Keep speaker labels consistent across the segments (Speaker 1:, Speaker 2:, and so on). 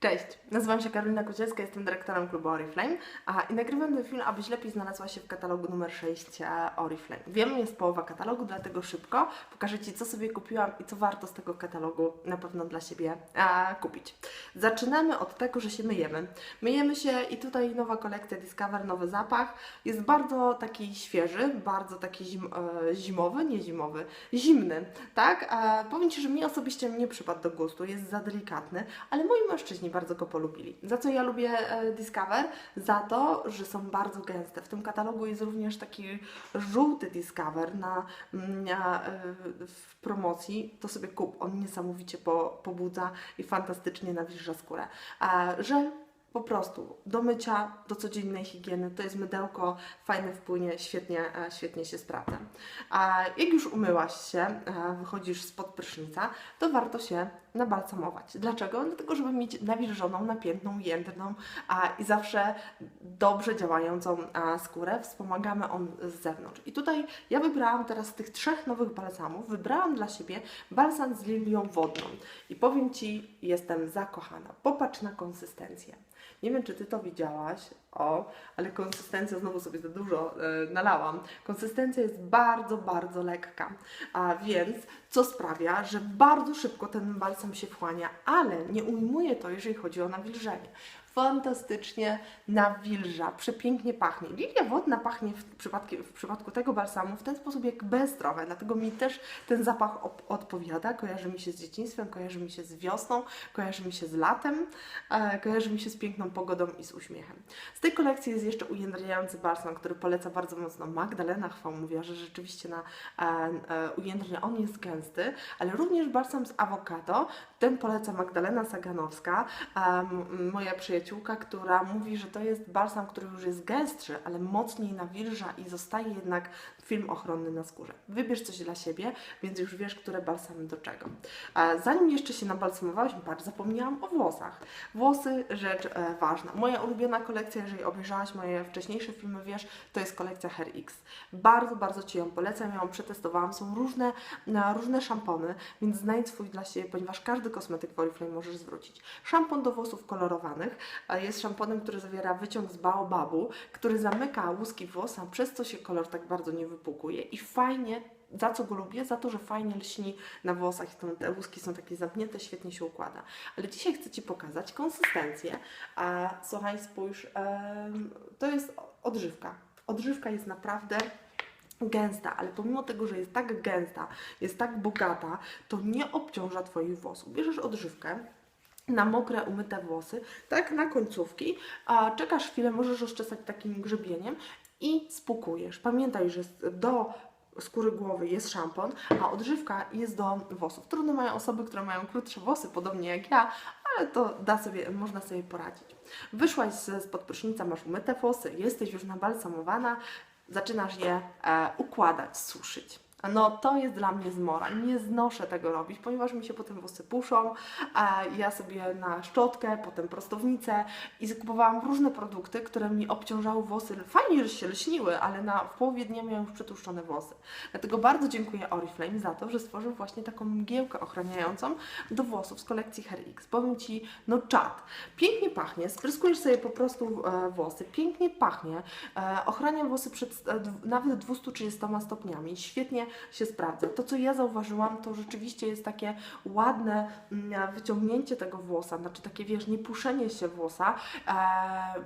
Speaker 1: Cześć, nazywam się Karolina Kocielska, jestem dyrektorem klubu Oriflame a, i nagrywam ten film, abyś lepiej znalazła się w katalogu numer 6 e, Oriflame. Wiem, jest połowa katalogu, dlatego szybko pokażę Ci, co sobie kupiłam i co warto z tego katalogu na pewno dla siebie e, kupić. Zaczynamy od tego, że się myjemy. Myjemy się i tutaj nowa kolekcja Discover, nowy zapach. Jest bardzo taki świeży, bardzo taki zim, e, zimowy, nie zimowy, zimny, tak? E, powiem Ci, że mi osobiście nie przypadł do gustu, jest za delikatny, ale moi mężczyźni bardzo go polubili. Za co ja lubię e, Discover? Za to, że są bardzo gęste. W tym katalogu jest również taki żółty Discover na, na, e, w promocji. To sobie kup, on niesamowicie po, pobudza i fantastycznie nawilża skórę. A, żel po prostu do mycia, do codziennej higieny. To jest mydełko, fajne wpłynie, świetnie, e, świetnie się sprawdza. A jak już umyłaś się, e, wychodzisz spod prysznica, to warto się nabalsamować. Dlaczego? Dlatego, żeby mieć nawilżoną, napiętną, jędrną a, i zawsze dobrze działającą a, skórę. Wspomagamy on z zewnątrz. I tutaj ja wybrałam teraz z tych trzech nowych balsamów, wybrałam dla siebie balsam z lilią wodną. I powiem Ci, jestem zakochana. Popatrz na konsystencję. Nie wiem, czy Ty to widziałaś, o, ale konsystencja, znowu sobie za dużo e, nalałam. Konsystencja jest bardzo, bardzo lekka, a więc co sprawia, że bardzo szybko ten balsam się wchłania, ale nie ujmuje to, jeżeli chodzi o nawilżenie fantastycznie nawilża, przepięknie pachnie. Lilia wodna pachnie w przypadku, w przypadku tego balsamu w ten sposób jak bez trochę, dlatego mi też ten zapach odpowiada, kojarzy mi się z dzieciństwem, kojarzy mi się z wiosną, kojarzy mi się z latem, e, kojarzy mi się z piękną pogodą i z uśmiechem. Z tej kolekcji jest jeszcze ujędrniający balsam, który poleca bardzo mocno. Magdalena Chwał, mówiła, że rzeczywiście na e, e, on jest gęsty, ale również balsam z awokado, ten poleca Magdalena Saganowska, moja przyjaciółka przyjaciółka, która mówi, że to jest balsam, który już jest gęstszy, ale mocniej nawilża i zostaje jednak film ochronny na skórze. Wybierz coś dla siebie, więc już wiesz, które balsamy do czego. Zanim jeszcze się nabalsamowałeś, patrz, zapomniałam o włosach. Włosy, rzecz e, ważna. Moja ulubiona kolekcja, jeżeli obejrzałaś moje wcześniejsze filmy, wiesz, to jest kolekcja Hair X. Bardzo, bardzo Ci ją polecam, ja ją przetestowałam. Są różne, różne szampony, więc znajdź swój dla siebie, ponieważ każdy kosmetyk w Oriflame możesz zwrócić. Szampon do włosów kolorowanych jest szamponem, który zawiera wyciąg z baobabu, który zamyka łuski włosa, przez co się kolor tak bardzo nie wypukuje i fajnie za co go lubię? Za to, że fajnie lśni na włosach i te łuski są takie zamknięte, świetnie się układa. Ale dzisiaj chcę Ci pokazać konsystencję. A słuchaj, spójrz, to jest odżywka. Odżywka jest naprawdę gęsta, ale pomimo tego, że jest tak gęsta, jest tak bogata, to nie obciąża Twoich włosów. Bierzesz odżywkę, na mokre, umyte włosy, tak na końcówki, a czekasz chwilę, możesz rozczesać takim grzebieniem i spukujesz. Pamiętaj, że do skóry głowy jest szampon, a odżywka jest do włosów. Trudno mają osoby, które mają krótsze włosy, podobnie jak ja, ale to da sobie, można sobie poradzić. Wyszłaś z prysznica, masz umyte włosy, jesteś już nabalsamowana, zaczynasz je e, układać, suszyć. No to jest dla mnie zmora. Nie znoszę tego robić, ponieważ mi się potem włosy puszą, a ja sobie na szczotkę, potem prostownicę i zakupowałam różne produkty, które mi obciążały włosy. Fajnie, że się lśniły, ale na, w połowie dnia miałam już przetłuszczone włosy. Dlatego bardzo dziękuję Oriflame za to, że stworzył właśnie taką mgiełkę ochraniającą do włosów z kolekcji Hair X. Powiem Ci, no czad. Pięknie pachnie, spryskujesz sobie po prostu e, włosy, pięknie pachnie, e, ochrania włosy przed e, nawet 230 stopniami, świetnie się sprawdza. To, co ja zauważyłam, to rzeczywiście jest takie ładne mm, wyciągnięcie tego włosa, znaczy takie, wiesz, nie puszenie się włosa. E,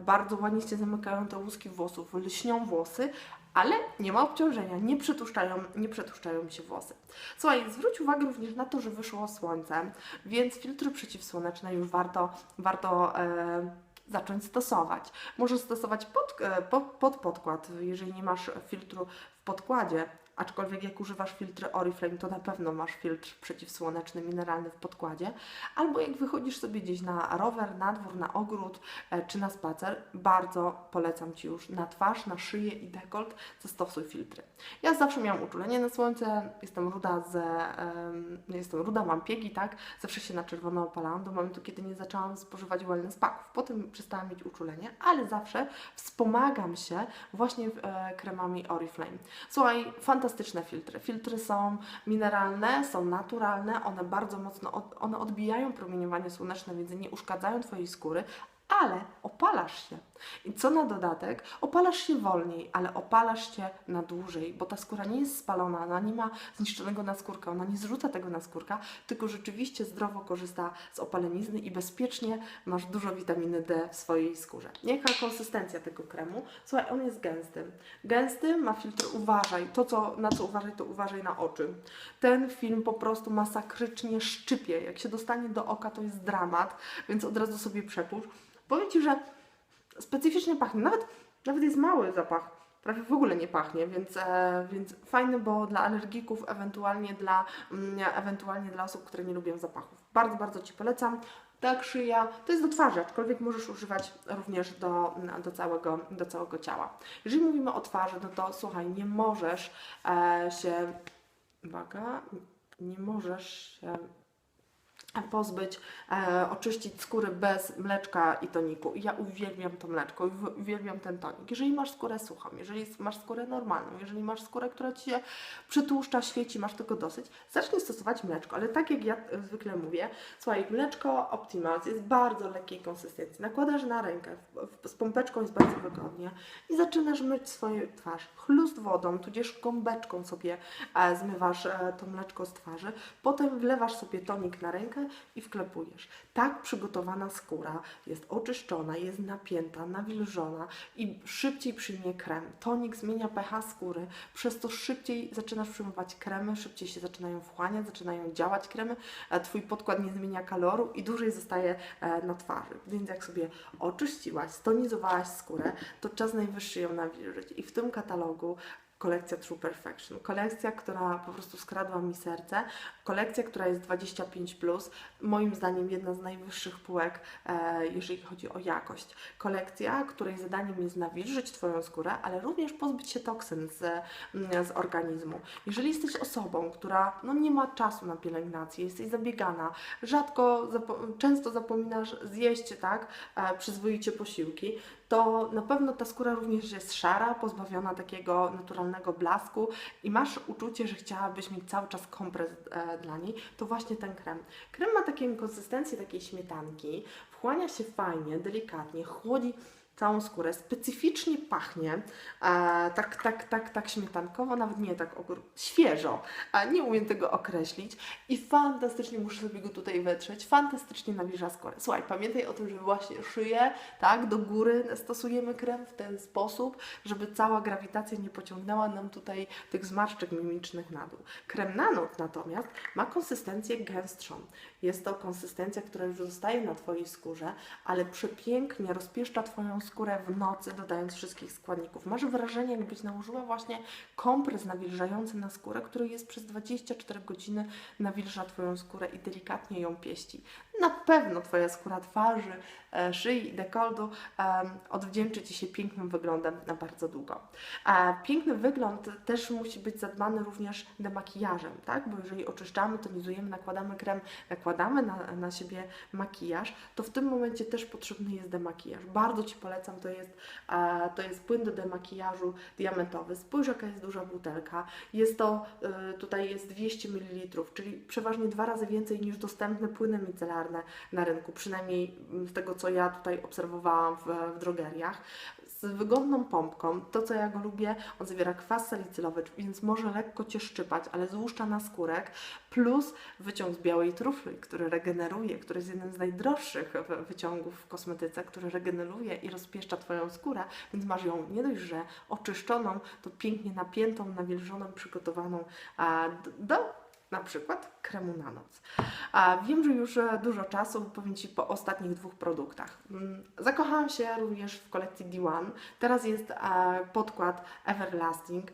Speaker 1: bardzo ładnie się zamykają te łuski włosów, lśnią włosy, ale nie ma obciążenia, nie przetłuszczają, nie przetłuszczają mi się włosy. Słuchaj, zwróć uwagę również na to, że wyszło słońce, więc filtry przeciwsłoneczne już warto, warto e, zacząć stosować. Możesz stosować pod, e, pod, pod podkład, jeżeli nie masz filtru w podkładzie, aczkolwiek jak używasz filtry Oriflame, to na pewno masz filtr przeciwsłoneczny, mineralny w podkładzie, albo jak wychodzisz sobie gdzieś na rower, na dwór, na ogród e, czy na spacer, bardzo polecam Ci już na twarz, na szyję i dekolt zastosuj filtry. Ja zawsze miałam uczulenie na słońce, jestem ruda, ze, um, jestem ruda, mam piegi, tak, zawsze się na czerwono opalałam do momentu, kiedy nie zaczęłam spożywać wellness paków. Potem przestałam mieć uczulenie, ale zawsze wspomagam się właśnie e, kremami Oriflame. Słuchaj, fantastycznie fantastyczne filtry. Filtry są mineralne, są naturalne, one bardzo mocno, od, one odbijają promieniowanie słoneczne, więc nie uszkadzają Twojej skóry, ale opalasz się. I co na dodatek, opalasz się wolniej, ale opalasz się na dłużej, bo ta skóra nie jest spalona, ona nie ma zniszczonego naskórka, ona nie zrzuca tego naskórka, tylko rzeczywiście zdrowo korzysta z opalenizny i bezpiecznie masz dużo witaminy D w swojej skórze. Jaka konsystencja tego kremu? Słuchaj, on jest gęsty. Gęsty, ma filtr uważaj. To, co, na co uważaj, to uważaj na oczy. Ten film po prostu masakrycznie szczypie. Jak się dostanie do oka, to jest dramat, więc od razu sobie przepusz. Powiem Ci, że specyficznie pachnie. Nawet, nawet jest mały zapach. Prawie w ogóle nie pachnie, więc, e, więc fajny, bo dla alergików, ewentualnie dla, mm, ewentualnie dla osób, które nie lubią zapachów. Bardzo, bardzo Ci polecam. Tak, szyja, to jest do twarzy, aczkolwiek możesz używać również do, do, całego, do całego ciała. Jeżeli mówimy o twarzy, no to słuchaj, nie możesz e, się, uwaga, nie możesz się pozbyć, e, oczyścić skóry bez mleczka i toniku. I ja uwielbiam to mleczko, uw- uwielbiam ten tonik. Jeżeli masz skórę suchą, jeżeli masz skórę normalną, jeżeli masz skórę, która Ci się przytłuszcza, świeci, masz tego dosyć, zacznij stosować mleczko. Ale tak jak ja e, zwykle mówię, słuchaj, mleczko Optimals jest bardzo lekkiej konsystencji. Nakładasz na rękę, z pompeczką jest bardzo wygodnie i zaczynasz myć swoją twarz. Chlust wodą, tudzież gąbeczką sobie e, zmywasz e, to mleczko z twarzy. Potem wlewasz sobie tonik na rękę i wklepujesz. Tak przygotowana skóra jest oczyszczona, jest napięta, nawilżona i szybciej przyjmie krem. Tonik zmienia pH skóry, przez to szybciej zaczynasz przyjmować kremy, szybciej się zaczynają wchłaniać, zaczynają działać kremy, Twój podkład nie zmienia kaloru i dłużej zostaje e, na twarzy. Więc jak sobie oczyściłaś, stonizowałaś skórę, to czas najwyższy ją nawilżyć. I w tym katalogu kolekcja True Perfection. Kolekcja, która po prostu skradła mi serce. Kolekcja, która jest 25, plus, moim zdaniem jedna z najwyższych półek, e, jeżeli chodzi o jakość. Kolekcja, której zadaniem jest nawilżyć Twoją skórę, ale również pozbyć się toksyn z, mm, z organizmu. Jeżeli jesteś osobą, która no, nie ma czasu na pielęgnację, jesteś zabiegana, rzadko, zapo- często zapominasz zjeść tak, e, przyzwoicie posiłki, to na pewno ta skóra również jest szara, pozbawiona takiego naturalnego blasku i masz uczucie, że chciałabyś mieć cały czas kompres e, dla niej, to właśnie ten krem. Krem ma taką konsystencję takiej śmietanki, wchłania się fajnie, delikatnie, chłodzi całą skórę, specyficznie pachnie, e, tak, tak, tak, tak śmietankowo, nawet nie tak ogór, świeżo, nie umiem tego określić i fantastycznie, muszę sobie go tutaj wetrzeć, fantastycznie nawilża skórę. Słuchaj, pamiętaj o tym, że właśnie szyję, tak, do góry stosujemy krem w ten sposób, żeby cała grawitacja nie pociągnęła nam tutaj tych zmarszczek mimicznych na dół. Krem na noc natomiast ma konsystencję gęstszą. Jest to konsystencja, która już zostaje na Twojej skórze, ale przepięknie rozpieszcza Twoją skórę w nocy, dodając wszystkich składników. Masz wrażenie, jakbyś nałożyła właśnie kompres nawilżający na skórę, który jest przez 24 godziny nawilża Twoją skórę i delikatnie ją pieści. Na pewno Twoja skóra twarzy, e, szyi dekoltu odwdzięczy Ci się pięknym wyglądem na bardzo długo. A piękny wygląd też musi być zadbany również demakijażem, tak? Bo jeżeli oczyszczamy, tonizujemy, nakładamy krem, nakładamy na, na siebie makijaż, to w tym momencie też potrzebny jest demakijaż. Bardzo Ci polecam, to jest, e, to jest płyn do demakijażu diamentowy. Spójrz, jaka jest duża butelka. Jest to, e, tutaj jest 200 ml, czyli przeważnie dwa razy więcej niż dostępne płyny micelarne na rynku, przynajmniej z tego, co ja tutaj obserwowałam w, w drogeriach z wygodną pompką. To, co ja go lubię, on zawiera kwas salicylowy, więc może lekko Cię szczypać, ale złuszcza na skórek, plus wyciąg z białej trufli, który regeneruje, który jest jednym z najdroższych wy- wyciągów w kosmetyce, który regeneruje i rozpieszcza Twoją skórę, więc masz ją nie dość, że oczyszczoną, to pięknie napiętą, nawilżoną, przygotowaną do na przykład kremu na noc. A wiem, że już e, dużo czasu powiem Ci po ostatnich dwóch produktach. Mm, Zakochałam się również w kolekcji D1. Teraz jest e, podkład Everlasting.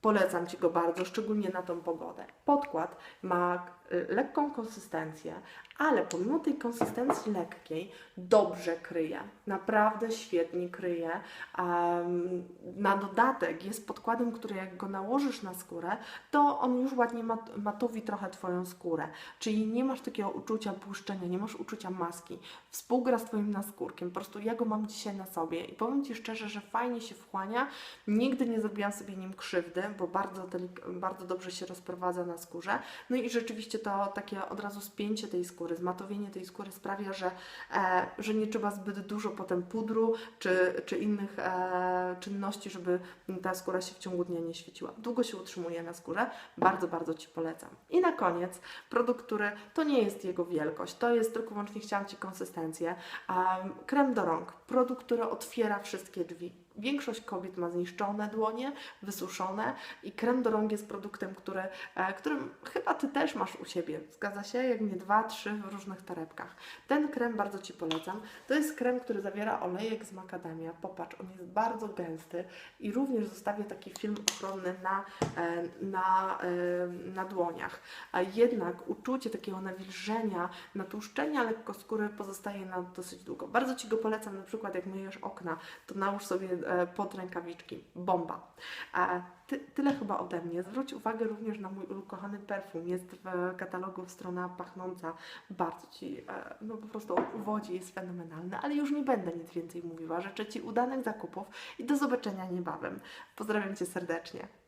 Speaker 1: Polecam Ci go bardzo, szczególnie na tą pogodę. Podkład ma lekką konsystencję, ale pomimo tej konsystencji lekkiej, dobrze kryje, naprawdę świetnie kryje. Em, na dodatek jest podkładem, który jak go nałożysz na skórę, to on już ładnie mat, matowi trochę Twoją skórę. Czyli nie masz takiego uczucia błyszczenia, nie masz uczucia maski. Współgra z Twoim naskórkiem. Po prostu ja go mam dzisiaj na sobie i powiem Ci szczerze, że fajnie się wchłania. Nigdy nie zrobiłam sobie nim krzywdy, bo bardzo, bardzo dobrze się rozprowadza na skórze. No i rzeczywiście to takie od razu spięcie tej skóry, zmatowienie tej skóry sprawia, że, e, że nie trzeba zbyt dużo potem pudru czy, czy innych e, czynności, żeby ta skóra się w ciągu dnia nie świeciła. Długo się utrzymuje na skórze, bardzo, bardzo Ci polecam. I na koniec produkt, który to nie jest jego wielkość, to jest tylko wyłącznie chciałam Ci konsystencję. Um, krem do rąk, produkt, który otwiera wszystkie drzwi. Większość kobiet ma zniszczone dłonie, wysuszone i krem do rąk jest produktem, który, e, którym chyba Ty też masz u siebie. Zgadza się? Jak nie dwa, trzy w różnych torebkach. Ten krem bardzo Ci polecam. To jest krem, który zawiera olejek z makadamia. Popatrz, on jest bardzo gęsty i również zostawia taki film ochronny na, e, na, e, na dłoniach. A jednak uczucie takiego nawilżenia, natłuszczenia lekko skóry pozostaje na dosyć długo. Bardzo Ci go polecam, na przykład jak myjesz okna, to nałóż sobie pod rękawiczki. Bomba. A ty, tyle chyba ode mnie. Zwróć uwagę również na mój ukochany perfum. Jest w katalogu strona pachnąca. Bardzo Ci, e, no po prostu uwodzi, jest fenomenalny, ale już nie będę nic więcej mówiła. Życzę Ci udanych zakupów i do zobaczenia niebawem. Pozdrawiam Cię serdecznie.